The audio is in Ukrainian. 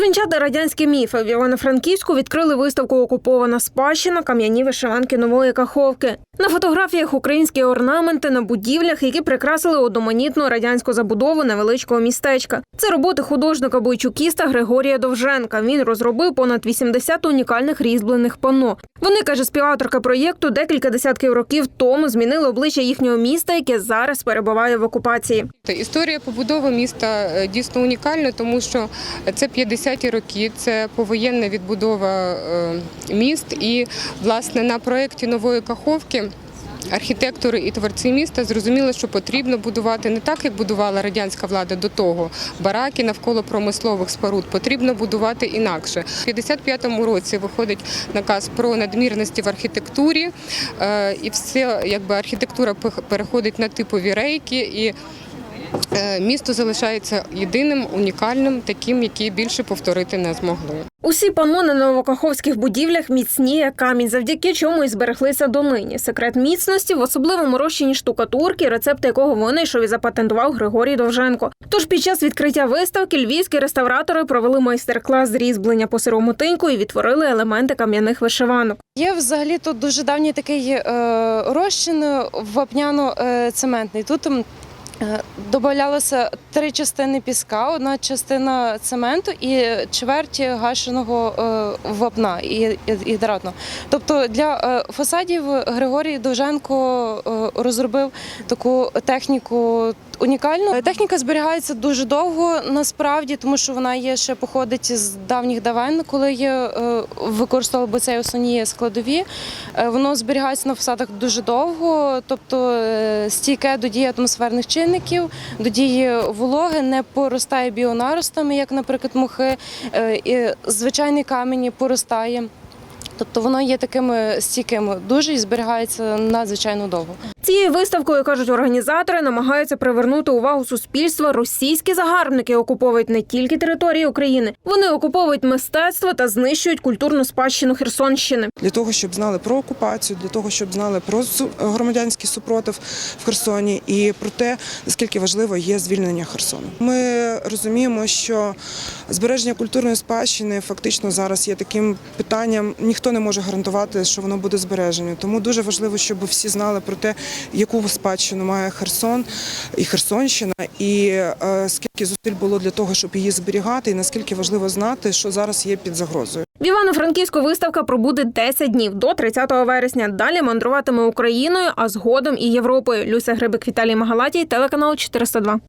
Розвінчати радянські міфи в Івано-Франківську відкрили виставку Окупована спадщина кам'яні вишиванки нової каховки. На фотографіях українські орнаменти на будівлях, які прикрасили одноманітну радянську забудову невеличкого містечка. Це роботи художника бойчукіста Григорія Довженка. Він розробив понад 80 унікальних різьблених панно. Вони каже співавторка проєкту, декілька десятків років тому змінили обличчя їхнього міста, яке зараз перебуває в окупації. Історія побудови міста е, дійсно унікальна, тому що це 50-ті роки, це повоєнна відбудова е, міст. І, власне, на проєкті нової каховки. Архітектори і творці міста зрозуміли, що потрібно будувати не так, як будувала радянська влада до того. Бараки навколо промислових споруд потрібно будувати інакше. У 55-му році виходить наказ про надмірності в архітектурі, е, і все якби архітектура переходить на типові рейки. І Місто залишається єдиним, унікальним, таким, який більше повторити не змогли. Усі панно на новокаховських будівлях міцні як камінь, завдяки чому і збереглися донині. Секрет міцності в особливому розчині штукатурки, рецепт якого винайшов і запатентував Григорій Довженко. Тож під час відкриття виставки львівські реставратори провели майстер-клас з різьблення по сирому тиньку і відтворили елементи кам'яних вишиванок. Є взагалі тут дуже давній такий е, розчин вапняно-цементний. Тут е, додавалося три частини піска, одна частина цементу і чверть гашеного е, вапна і, гідратного. Тобто для е, фасадів Григорій Довженко розробив таку техніку. Унікальну техніка зберігається дуже довго насправді, тому що вона є ще походить з давніх давен, коли є е, використовували цей основні складові. Е, Воно зберігається на фасадах дуже довго, тобто е, стійке до дії атмосферних чинників, до дії вологи, не поростає біонаростами, як, наприклад, мухи, і звичайний камінь поростає. Тобто воно є такими стійкими дуже і зберігається надзвичайно довго. Цією виставкою кажуть організатори, намагаються привернути увагу суспільства. Російські загарбники окуповують не тільки території України, вони окуповують мистецтво та знищують культурну спадщину Херсонщини. для того, щоб знали про окупацію, для того, щоб знали про громадянський супротив в Херсоні і про те, наскільки важливо є звільнення Херсону. Ми розуміємо, що збереження культурної спадщини фактично зараз є таким питанням. Ніхто не може гарантувати, що воно буде збережено. Тому дуже важливо, щоб всі знали про те, яку спадщину має Херсон і Херсонщина, і е, скільки зусиль було для того, щоб її зберігати, і наскільки важливо знати, що зараз є під загрозою. В Івано-Франківську виставка пробуде 10 днів до 30 вересня. Далі мандруватиме Україною, а згодом і Європою. Люся Грибик, Віталій Магалатій, телеканал 402.